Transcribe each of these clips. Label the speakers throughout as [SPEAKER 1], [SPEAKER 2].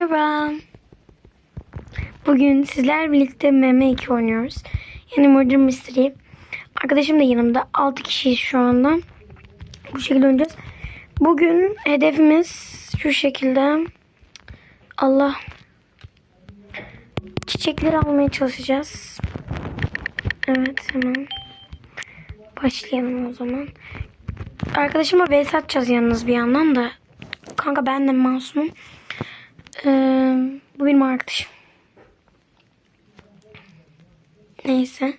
[SPEAKER 1] Merhaba. Bugün sizler birlikte meme 2 oynuyoruz. Yani Murder Mystery. Arkadaşım da yanımda. 6 kişiyiz şu anda. Bu şekilde oynayacağız. Bugün hedefimiz şu şekilde. Allah. Çiçekleri almaya çalışacağız. Evet hemen. Başlayalım o zaman. Arkadaşıma vs atacağız yalnız bir yandan da. Kanka ben de masumum. Ee, bu benim arkadaşım. Neyse.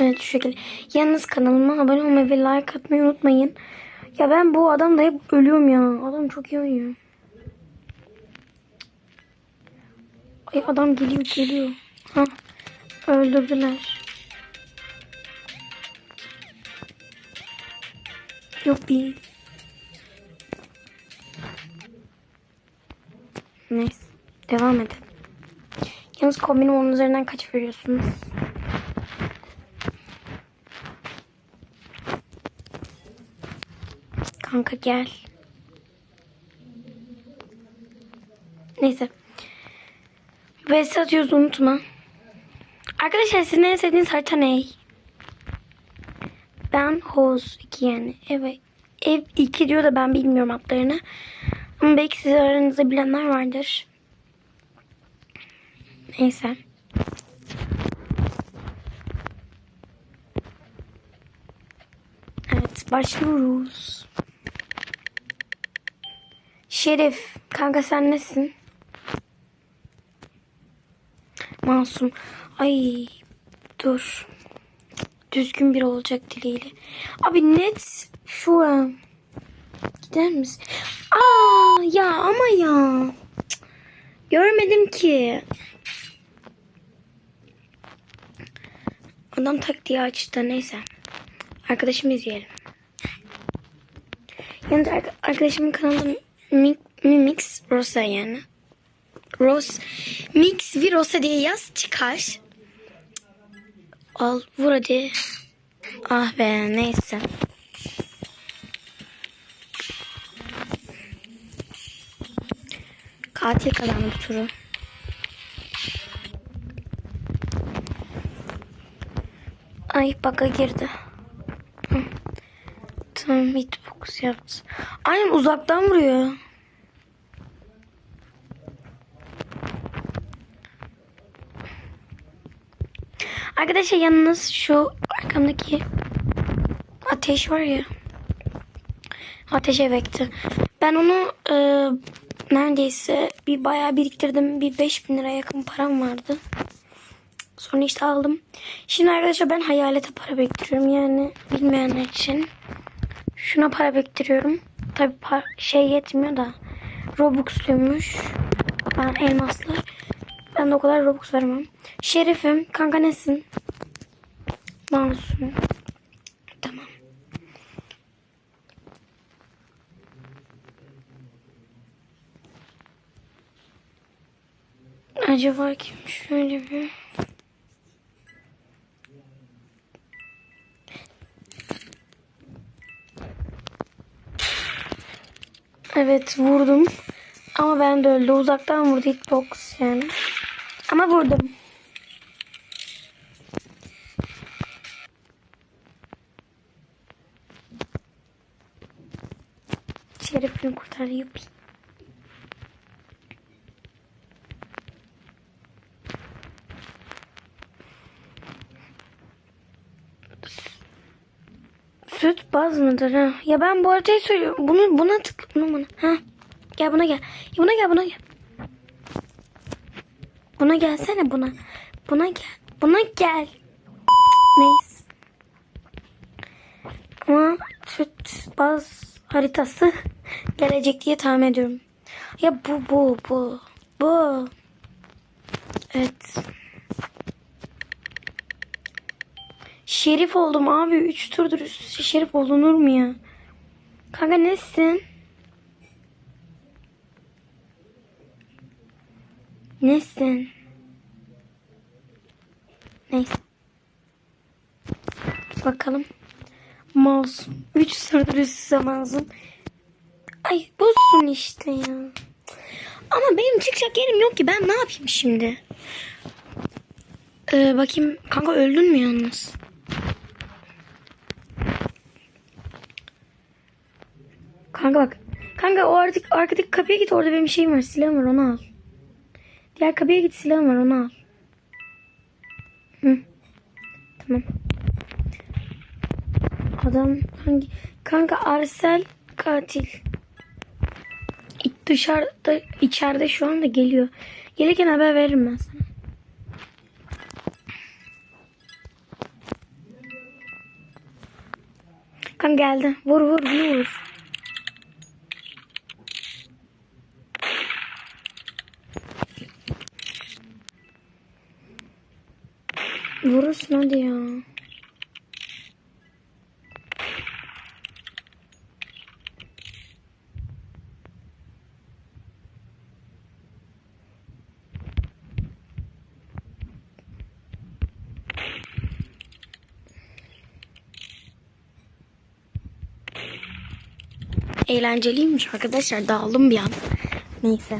[SPEAKER 1] Evet şu şekilde. Yalnız kanalıma abone olmayı ve like atmayı unutmayın. Ya ben bu adamda hep ölüyorum ya. Adam çok iyi oynuyor. Ay adam geliyor geliyor. Ha, öldürdüler. Yok bir. Neyse. Devam edelim. Yalnız kombinim onun üzerinden kaç veriyorsunuz? Kanka gel. Neyse. Vs atıyoruz unutma. Arkadaşlar sizin en sevdiğiniz harita ne? Ben Hoz 2 yani. Evet. Ev 2 diyor da ben bilmiyorum adlarını. Ama belki siz aranızda bilenler vardır. Neyse. Evet başlıyoruz. Şerif. Kanka sen nesin? Masum. Ay dur. Düzgün bir olacak dileğiyle. Abi net şu an. Gider misin? Ya ama ya. Görmedim ki. Adam taktiği açtı neyse. Arkadaşımı izleyelim. Arka- arkadaşımın kanalında Mi- Mimix Rosa yani. Ros Mix bir Rosa diye yaz çıkar. Al vur hadi. Ah be neyse. Katil kazandı bu turu. Ay baka girdi. Hı. Tamam hitbox yaptı. Aynen uzaktan vuruyor. Arkadaşlar yalnız şu arkamdaki ateş var ya. Ateş efekti. Ben onu e, neredeyse bir bayağı biriktirdim. Bir 5000 liraya yakın param vardı. Sonra işte aldım. Şimdi arkadaşlar ben hayalete para biriktiriyorum. Yani bilmeyenler için. Şuna para biriktiriyorum. Tabi şey yetmiyor da. Robux'luymuş. Ben elmaslar. Ben de o kadar Robux vermem. Şerifim. Kanka nesin? Masum. Acaba kim? Şöyle bir... Evet vurdum. Ama ben de öldü. Uzaktan vurdu hitbox yani. Ama vurdum. Şerefini kurtardı yupi. Süt baz mıdır ha? Ya ben bu haritayı söylüyorum. Bunu buna tık buna buna. Ha. Gel buna gel. Ya buna gel buna gel. Buna gelsene buna. Buna gel. Buna gel. Neyse. Ama süt baz haritası gelecek diye tahmin ediyorum. Ya bu bu bu. Bu. Evet. Şerif oldum abi. Üç turdur üst üste şerif olunur mu ya? Kanka nesin? Nesin? Neyse. Bakalım. Mouse. 3 turdur üst üste mouse'um. Ay bozsun işte ya. Ama benim çıkacak yerim yok ki. Ben ne yapayım şimdi? Ee, bakayım. Kanka öldün mü yalnız? Kanka bak. Kanka o artık arkadaki kapıya git. Orada benim şeyim var. Silahım var onu al. Diğer kapıya git silahım var onu al. Hı. Tamam. Adam hangi? Kanka Arsel katil. Dışarıda içeride şu anda geliyor. Gelirken haber veririm ben sana. Kanka geldi. Vur vur vur. Vurursun hadi ya. Eğlenceliymiş arkadaşlar. Dağıldım bir an. Neyse.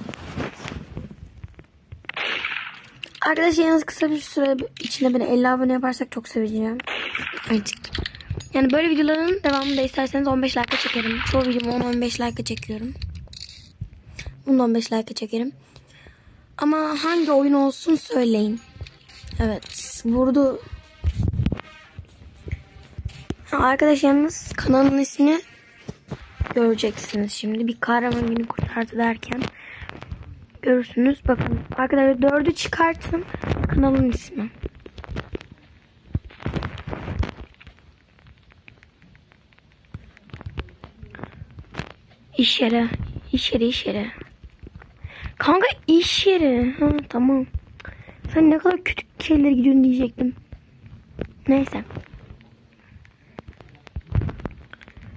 [SPEAKER 1] Arkadaşlar yalnız kısa bir süre içinde beni 50 abone yaparsak çok seveceğim. Artık. Yani böyle videoların devamını da isterseniz 15 like çekerim. Çoğu videomu 10-15 like çekiyorum. Bunu da 15 like çekerim. Ama hangi oyun olsun söyleyin. Evet. Vurdu. Ha, arkadaşlar yalnız kanalın ismini göreceksiniz şimdi. Bir kahraman beni kurtardı derken görürsünüz. Bakın arkadaşlar dördü çıkartın. Kanalın ismi. İş yeri. İş yeri, iş yeri. Kanka iş yeri. Ha, tamam. Sen ne kadar kötü şeyler gidiyorsun diyecektim. Neyse.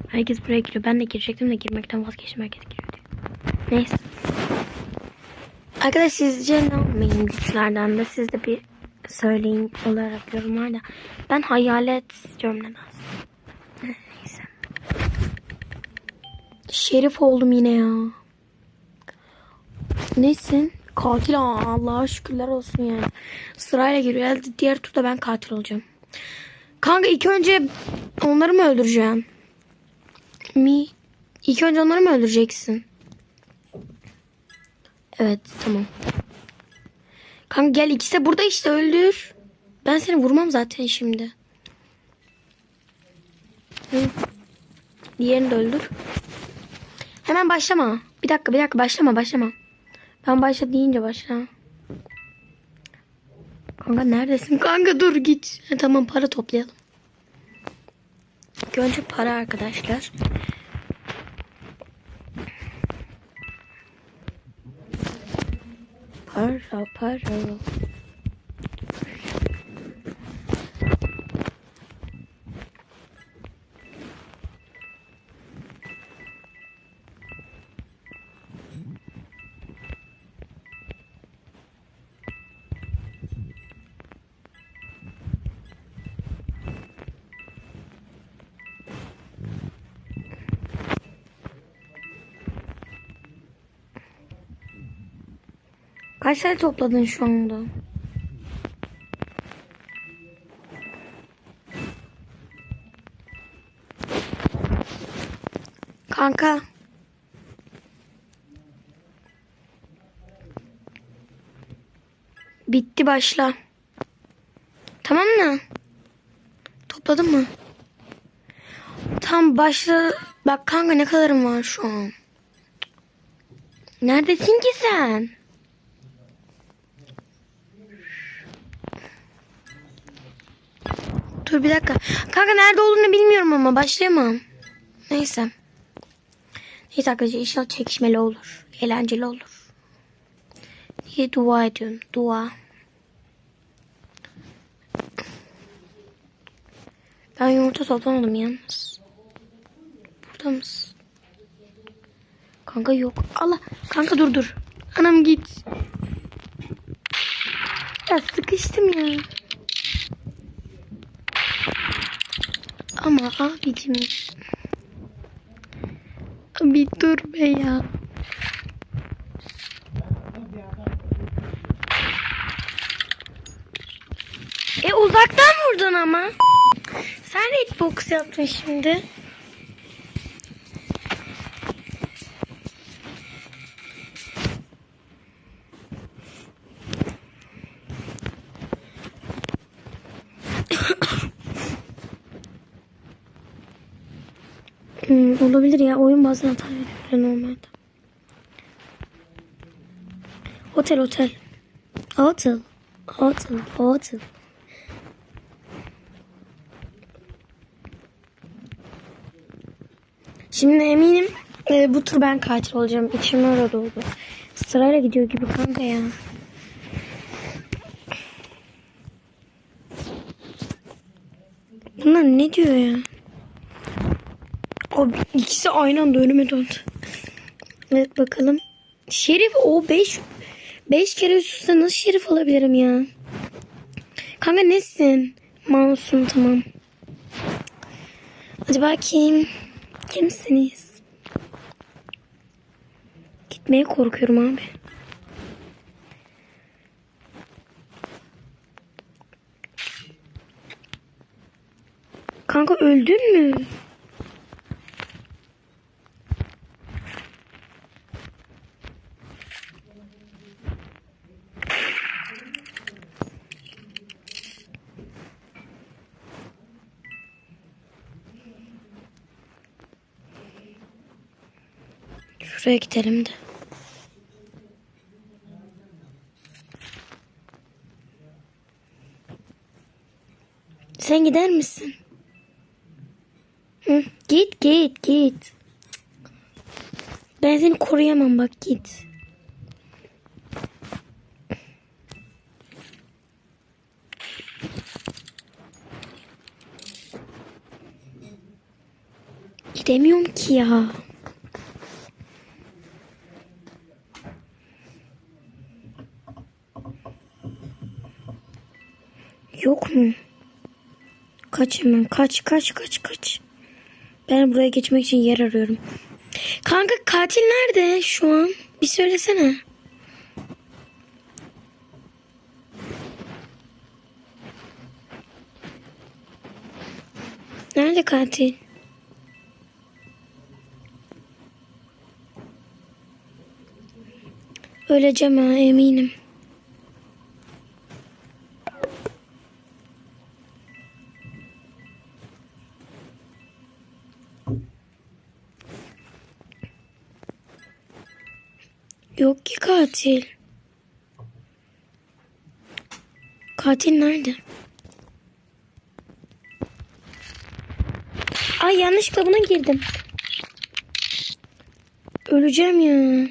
[SPEAKER 1] Herkes buraya giriyor. Ben de girecektim de girmekten vazgeçtim. Herkes giriyor. Neyse. Arkadaşlar sizce ne yapmayın güçlerden de siz de bir söyleyin olarak yorumlarda. Ben hayalet istiyorum nedense. Neyse. Şerif oldum yine ya. Nesin? Katil Aa, Allah'a şükürler olsun yani. Sırayla giriyor. Elde diğer turda ben katil olacağım. Kanka ilk önce onları mı öldüreceğim? Mi? İlk önce onları mı öldüreceksin? Evet tamam. Kanka gel ikisi de burada işte öldür. Ben seni vurmam zaten şimdi. Hı. Diğerini de öldür. Hemen başlama. Bir dakika bir dakika başlama başlama. Ben başla deyince başla. Kanka neredesin? Kanka dur git. Ha, tamam para toplayalım. Önce para arkadaşlar. Para para. Kaç tane topladın şu anda? Kanka. Bitti başla. Tamam mı? Topladın mı? Tam başla. Bak kanka ne kadarım var şu an. Neredesin ki sen? Dur bir dakika. Kanka nerede olduğunu bilmiyorum ama başlayamam. Neyse. Neyse arkadaşlar inşallah çekişmeli olur. Eğlenceli olur. Diye dua ediyorum. Dua. Ben yumurta toplamadım yalnız. Burada mısın? Kanka yok. Allah. Kanka dur dur. Anam git. Ya sıkıştım ya. Ama abicim. Abi dur be ya. E uzaktan vurdun ama. Sen hitbox yaptın şimdi. Hmm, olabilir ya. Oyun bazen hata veriyor normalde. Otel otel. Otel. Otel. Otel. Şimdi eminim e, bu tur ben katil olacağım. İçim öyle doldu. Sırayla gidiyor gibi kanka ya. Bunlar ne diyor ya? O ikisi aynı anda önüme döndü. Evet bakalım. Şerif o 5 5 kere üst üste nasıl şerif olabilirim ya? Kanka nesin? Masum tamam. Hadi bakayım. Kimsiniz? Gitmeye korkuyorum abi. Kanka öldün mü? Şuraya gidelim de. Sen gider misin? Hı, git git git. Ben seni koruyamam bak git. Gidemiyorum ki ya. Kaç hemen kaç kaç kaç kaç. Ben buraya geçmek için yer arıyorum. Kanka katil nerede şu an? Bir söylesene. Nerede katil? Öleceğim ha eminim. Katil. Katil nerede? Ay yanlışlıkla buna girdim. Öleceğim ya.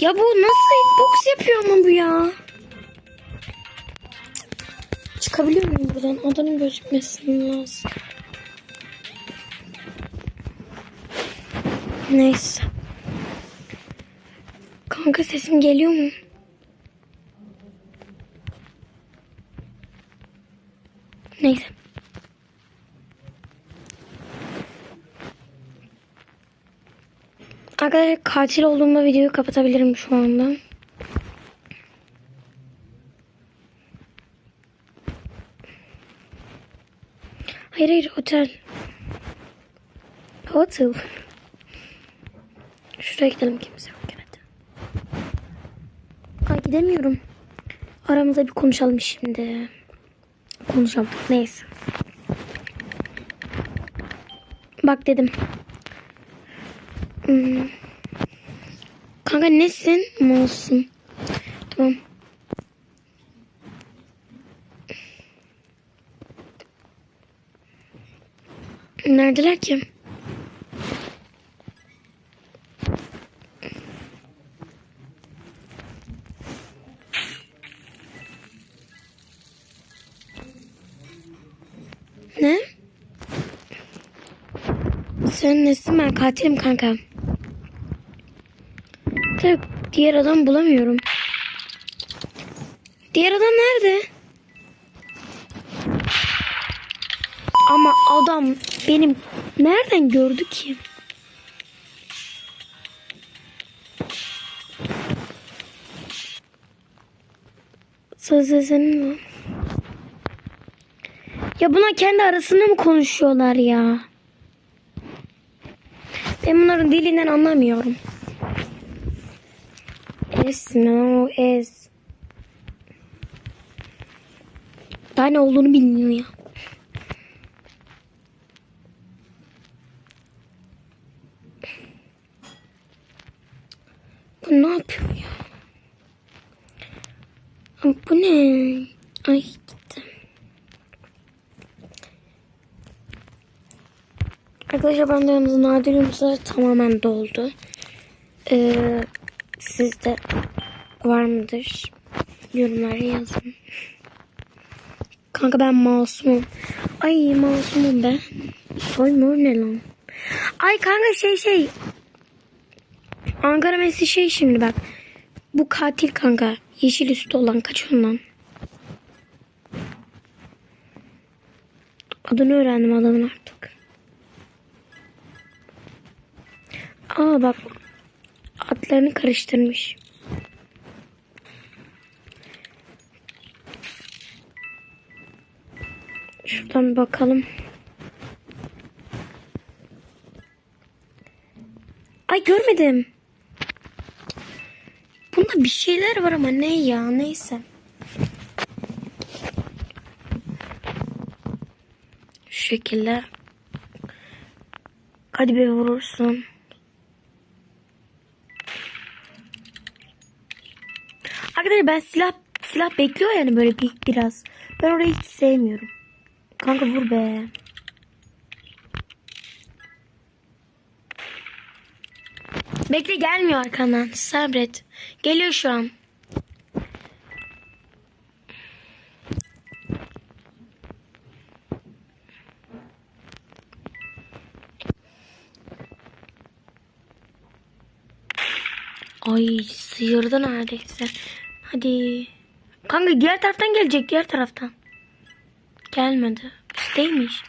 [SPEAKER 1] Ya bu nasıl box yapıyor ama bu ya? Çıkabiliyor muyum buradan? Odanın gözükmesi lazım. Neyse. Kanka sesim geliyor mu? Neyse. Arkadaşlar katil olduğumda videoyu kapatabilirim şu anda. Hayır otel. Hotel. Şuraya gidelim kimse yok gene de. Ay gidemiyorum. Aramızda bir konuşalım şimdi. Konuşalım. Neyse. Bak dedim. Hmm. Kanka nesin? Olsun. Tamam. Neredeler ki? Ne? Sen nesin ben katilim kanka. Diğer adam bulamıyorum. Diğer adam nerede? Ama adam benim nereden gördü ki? Sözü senin mi? Ya buna kendi arasında mı konuşuyorlar ya? Ben bunların dilinden anlamıyorum. Es no es. Daha ne olduğunu bilmiyor ya. Bu ne yapıyor ya? Bu ne? Ay gitti. Arkadaşlar ben de yalnız nadir yumurtalar tamamen doldu. Ee, sizde var mıdır? Yorumlara yazın. Kanka ben masumum. Ay masumum ben. Soymur ne lan? Ay kanka şey şey. Ankara Messi şey şimdi bak. Bu katil kanka. Yeşil üstü olan kaç ondan. Adını öğrendim adamın artık. Aa bak. Adlarını karıştırmış. Şuradan bir bakalım. Ay görmedim. Bunda bir şeyler var ama ne ya neyse. Şu şekilde. Hadi bir vurursun. Arkadaşlar ben silah silah bekliyor yani böyle bir, biraz. Ben orayı hiç sevmiyorum. Kanka vur be. Bekle gelmiyor arkandan. Sabret. Geliyor şu an. Ay sıyırdı neredeyse. Hadi. Kanka diğer taraftan gelecek diğer taraftan. Gelmedi. Üstteymiş.